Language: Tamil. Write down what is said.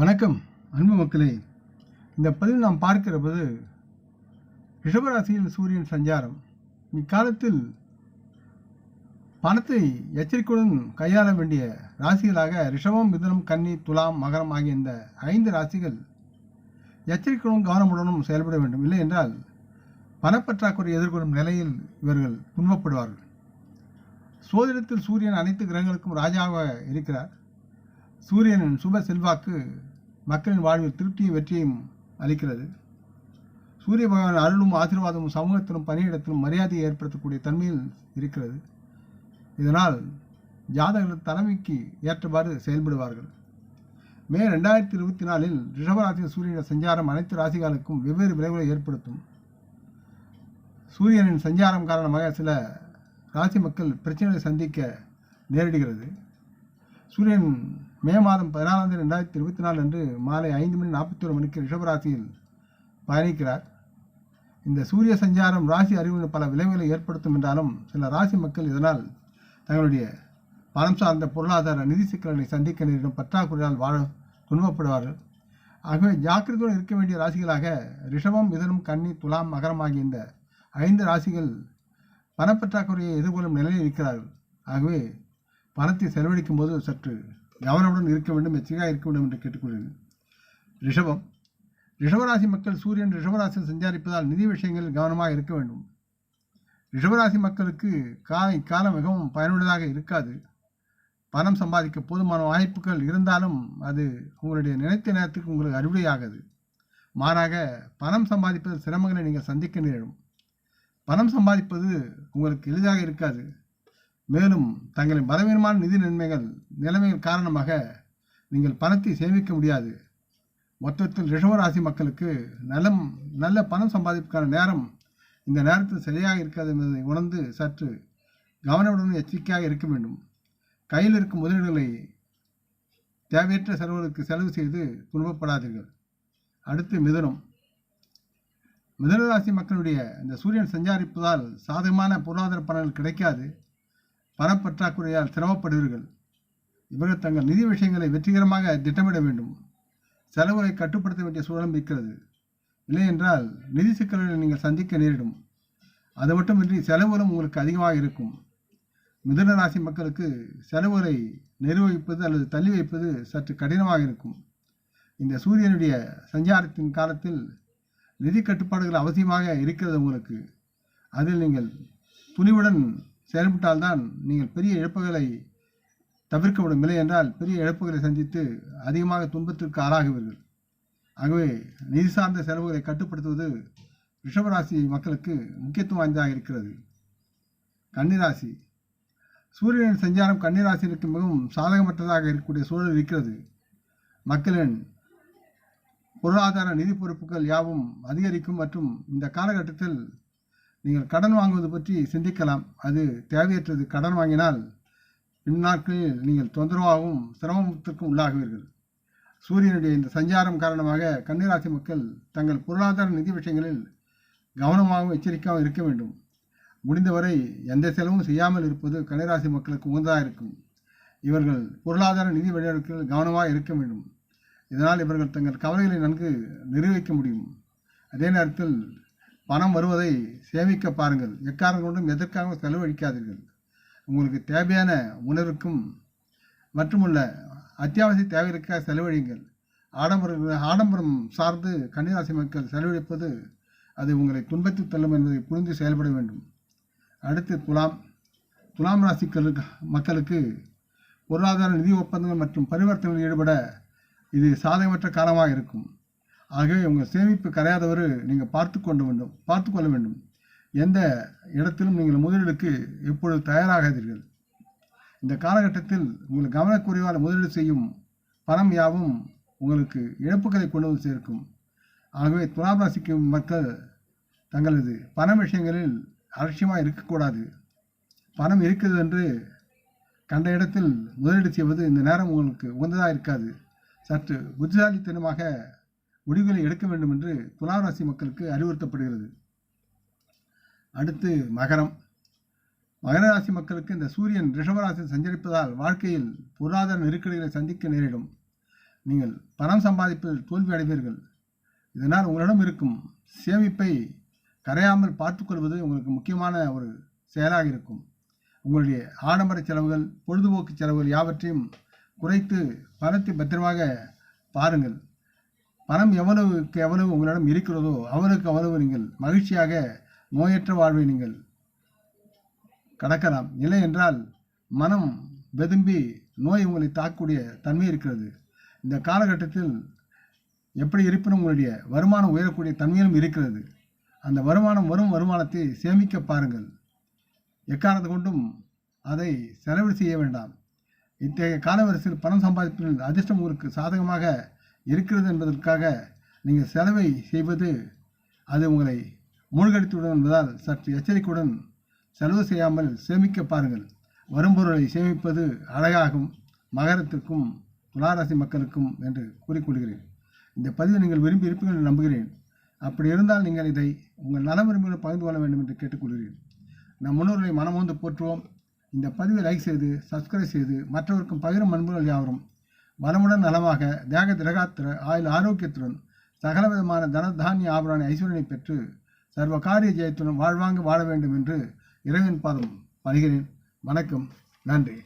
வணக்கம் அன்பு மக்களே. இந்த பதிவில் நாம் பார்க்கிற போது ரிஷபராசியில் சூரியன் சஞ்சாரம். இக்காலத்தில் பணத்தை எச்சரிக்கையுடன் கையாள வேண்டிய ராசிகளாக ரிஷபம் மிதுனம் கன்னி துலாம் மகரம் ஆகிய இந்த ஐந்து ராசிகள் எச்சரிக்கையுடன் கவனமுடனும் செயல்பட வேண்டும். இல்லை என்றால் பணப்பற்றாக்குறை எதிர்கொள்ளும் நிலையில் இவர்கள் துன்பப்படுவார்கள். சோதிடத்தில் சூரியன் அனைத்து கிரகங்களுக்கும் ராஜாவாக இருக்கிறார். சூரியனின் சுப செல்வாக்கு மக்களின் வாழ்வில் திருப்தியும் வெற்றியும் அளிக்கிறது. சூரிய பகவான் அருளும் ஆசீர்வாதமும் சமூகத்திலும் பணியிடத்திலும் மரியாதையை ஏற்படுத்தக்கூடிய தன்மையில் இருக்கிறது. இதனால் ஜாதகர்கள் தலைமைக்கு ஏற்றவாறு செயல்படுவார்கள். மே ரெண்டாயிரத்தி இருபத்தி நாலில் ரிஷபராசியின் சூரியனின் சஞ்சாரம் அனைத்து ராசிகளுக்கும் வெவ்வேறு விளைவுகளை ஏற்படுத்தும். சூரியனின் சஞ்சாரம் காரணமாக சில ராசி மக்கள் பிரச்சனைகளை சந்திக்க நேரிடுகிறது. சூரியன் மே மாதம் பதினாலாம் தேதி ரெண்டாயிரத்தி இருபத்தி நாலு அன்று மாலை ஐந்து மணி நாற்பத்தி ஒரு மணிக்கு ரிஷபராசியில் பயணிக்கிறார். இந்த சூரிய சஞ்சாரம் ராசி அறிவில் பல விளைவுகளை ஏற்படுத்தும் என்றாலும் சில ராசி மக்கள் இதனால் தங்களுடைய பணம் சார்ந்த பொருளாதார நிதி சிக்கல்களை சந்திக்க நேரிடும் பற்றாக்குறையால் வாழ துன்பப்படுவார்கள். ஆகவே ஜாக்கிரதையுடன் இருக்க வேண்டிய ராசிகளாக ரிஷபம் மிதனம் கன்னி துலாம் மகரம் ஆகிய இந்த ஐந்து ராசிகள் பணப்பற்றாக்குறையை எதிர்கொள்ளும் நிலையில் இருக்கிறார்கள். ஆகவே பணத்தை செலவழிக்கும் போது சற்று கவனமுடன் இருக்க வேண்டும் எச்சரிக்கையாக இருக்க வேண்டும் என்று கேட்டுக்கொள்கிறேன். ரிஷபம். ரிஷபராசி மக்கள் சூரியன் ரிஷபராசியில் சஞ்சாரிப்பதால் நிதி விஷயங்களில் கவனமாக இருக்க வேண்டும். ரிஷபராசி மக்களுக்கு காலம் இக்காலம் மிகவும் பயனுள்ளதாக இருக்காது. பணம் சம்பாதிக்க போதுமான வாய்ப்புகள் இருந்தாலும் அது உங்களுடைய நினைத்த நேரத்துக்கு உங்களுக்கு அறுவடையாகாது மாறாக பணம் சம்பாதிப்பதில் சிரமங்களை நீங்கள் சந்திக்க நேரும் பணம் சம்பாதிப்பது உங்களுக்கு எளிதாக இருக்காது. மேலும் தங்களின் பலவீனமான நிதி நன்மைகள் நிலைமைகள் காரணமாக நீங்கள் பணத்தை சேமிக்க முடியாது. மொத்தத்தில் ரிஷவராசி மக்களுக்கு நலம் நல்ல பணம் சம்பாதிப்புக்கான நேரம் இந்த நேரத்தில் சரியாக இருக்காது என்பதை உணர்ந்து சற்று கவனமுடன் எச்சரிக்கையாக இருக்க வேண்டும். கையில் இருக்கும் முதலீடுகளை தேவையற்ற செலவுகளுக்கு செலவு செய்து துன்பப்படாதீர்கள். அடுத்து மிதுனம். மிதுன ராசி மக்களுடைய இந்த சூரியன் சஞ்சாரிப்பதால் சாதகமான பொருளாதார பலன்கள் கிடைக்காது. பணப்பற்றாக்குறையால் சிரமப்படுவீர்கள். இவர்கள் தங்கள் நிதி விஷயங்களை வெற்றிகரமாக திட்டமிட வேண்டும். செலவுகளை கட்டுப்படுத்த வேண்டிய சூழலும் இருக்கிறது. இல்லையென்றால் நிதி சிக்கல்களை நீங்கள் சந்திக்க நேரிடும். அது மட்டுமின்றி செலவுகளும் உங்களுக்கு அதிகமாக இருக்கும். மிதுன ராசி மக்களுக்கு செலவுகளை நிர்வகிப்பது அல்லது தள்ளி வைப்பது சற்று கடினமாக இருக்கும். இந்த சூரியனுடைய சஞ்சாரத்தின் காலத்தில் நிதி கட்டுப்பாடுகள் அவசியமாக இருக்கிறது உங்களுக்கு. அதில் நீங்கள் துணிவுடன் செயல்பட்டால்தான் நீங்கள் பெரிய இழப்புகளை தவிர்க்க முடியும் இல்லை என்றால் பெரிய இழப்புகளை சந்தித்து அதிகமாக துன்பத்திற்கு ஆளாகுவீர்கள். ஆகவே நிதி சார்ந்த செலவுகளை கட்டுப்படுத்துவது ரிஷபராசி மக்களுக்கு முக்கியத்துவம் வாய்ந்ததாக இருக்கிறது. கன்னிராசி. சூரியனின் சஞ்சாரம் கன்னிராசினருக்கு மிகவும் சாதகமற்றதாக இருக்கக்கூடிய சூழல் இருக்கிறது. மக்களின் பொருளாதார நிதி பொறுப்புகள் யாவும் அதிகரிக்கும் மற்றும் இந்த காலகட்டத்தில் நீங்கள் கடன் வாங்குவது பற்றி சிந்திக்கலாம். அது தேவையற்றது. கடன் வாங்கினால் பின்னாட்களில் நீங்கள் தொந்தரவாகவும் சிரமத்திற்கும் உள்ளாகுவீர்கள். சூரியனுடைய இந்த சஞ்சாரம் காரணமாக கன்னிராசி மக்கள் தங்கள் பொருளாதார நிதி விஷயங்களில் கவனமாகவும் எச்சரிக்கையாகவும் இருக்க வேண்டும். முடிந்தவரை எந்த செலவும் செய்யாமல் இருப்பது கன்னிராசி மக்களுக்கு உகந்ததாக இருக்கும். இவர்கள் பொருளாதார நிதி வழிவகுப்பில் கவனமாக இருக்க வேண்டும். இதனால் இவர்கள் தங்கள் கவலைகளை நன்கு நிர்வகிக்க முடியும். அதே நேரத்தில் பணம் வருவதை சேமிக்க பாருங்கள். எக்காரணம் கொண்டும் எதற்காக செலவழிக்காதீர்கள். உங்களுக்கு தேவையான உணர்வுக்கும் மற்றுமுள்ள அத்தியாவசிய தேவைகளுக்காக செலவழியுங்கள். ஆடம்பர ஆடம்பரம் சார்ந்து கன்னிராசி மக்கள் செலவழிப்பது அது உங்களை துன்பத்தில் தள்ளும் என்பதை புரிந்து செயல்பட வேண்டும். அடுத்து துலாம் துலாம் ராசிக்களுக்கு மக்களுக்கு பொருளாதார நிதி ஒப்பந்தங்கள் மற்றும் பரிவர்த்தனைகளில் ஈடுபட இது சாதகமற்ற காலமாக இருக்கும். ஆகவே உங்கள் சேமிப்பு கரையாதவர் நீங்கள் பார்த்து கொண்டு வேண்டும் பார்த்து கொள்ள வேண்டும். எந்த இடத்திலும் நீங்கள் முதலீடுக்கு எப்பொழுது தயாராகாதீர்கள். இந்த காலகட்டத்தில் உங்கள் கவனக்குறைவால் முதலீடு செய்யும் பணம் யாவும் உங்களுக்கு இழப்புகளை கொண்டு வந்து சேர்க்கும். ஆகவே துலாம் ராசிக்கு மக்கள் தங்களது பண விஷயங்களில் அலட்சியமாக இருக்கக்கூடாது. பணம் இருக்குது என்று கண்ட இடத்தில் முதலீடு செய்வது இந்த நேரம் உங்களுக்கு உகந்ததாக இருக்காது. சற்று புத்திசாலித்தனமாக முடிவுகளை எடுக்க வேண்டும் என்று துலாம் ராசி மக்களுக்கு அறிவுறுத்தப்படுகிறது. அடுத்து மகரம். மகர ராசி மக்களுக்கு இந்த சூரியன் ரிஷபராசியில் சஞ்சரிப்பதால் வாழ்க்கையில் பொருளாதார நெருக்கடிகளை சந்திக்க நேரிடும். நீங்கள் பணம் சம்பாதிப்பதில் தோல்வி அடைவீர்கள். இதனால் உங்களிடம் இருக்கும் சேமிப்பை கரையாமல் பார்த்துக்கொள்வது உங்களுக்கு முக்கியமான ஒரு செயலாக இருக்கும். உங்களுடைய ஆடம்பர செலவுகள் பொழுதுபோக்கு செலவுகள் யாவற்றையும் குறைத்து பணத்தை பத்திரமாக பாருங்கள். பணம் எவ்வளவுக்கு எவ்வளவு உங்களிடம் இருக்கிறதோ அவ்வளவுக்கு அவ்வளவு நீங்கள் மகிழ்ச்சியாக நோயற்ற வாழ்வை நீங்கள் கடக்கலாம். இல்லை என்றால் மனம் வெதும்பி நோய் உங்களை தாக்கக்கூடிய தன்மை இருக்கிறது. இந்த காலகட்டத்தில் எப்படி இருப்பினும் உங்களுடைய வருமானம் உயரக்கூடிய தன்மையிலும் இருக்கிறது. அந்த வருமானம் வரும் வருமானத்தை சேமிக்க பாருங்கள். எக்காரணத்தை கொண்டும் அதை செலவு செய்ய வேண்டாம். இத்தகைய காலவரிசையில் பணம் சம்பாதிப்பதில் அதிர்ஷ்டம் உங்களுக்கு சாதகமாக இருக்கிறது என்பதற்காக நீங்கள் செலவை செய்வது அது உங்களை மூழ்கடித்துவிடும் என்பதால் சற்று எச்சரிக்கையுடன் செலவு செய்யாமல் சேமிக்க பாருங்கள். வரும்பொருளை சேமிப்பது அழகாகும் மகரத்திற்கும் துளாராசி மக்களுக்கும் என்று கூறிக்கொள்கிறேன். இந்த பதிவை நீங்கள் விரும்பி இருப்பீர்கள் என்று நம்புகிறேன். அப்படி இருந்தால் நீங்கள் இதை உங்கள் நல பகிர்ந்து கொள்ள வேண்டும் என்று கேட்டுக்கொள்கிறேன். நம் முன்னோர்களை மனமோந்து போற்றுவோம். இந்த பதிவை லைக் செய்து சப்ஸ்கிரைப் செய்து மற்றவருக்கும் பகிரும் அன்புகள் யாவரும் வளமுடன் நலமாக தேக திரகாத்திர ஆயுள் ஆரோக்கியத்துடன் சகல விதமான தனதானிய ஆபரண ஐஸ்வர்யனை பெற்று சர்வ காரிய ஜெயத்துடன் வாழ்வாங்க வாழ வேண்டும் என்று இறைவன் பாதம் பணிகிறேன். வணக்கம். நன்றி.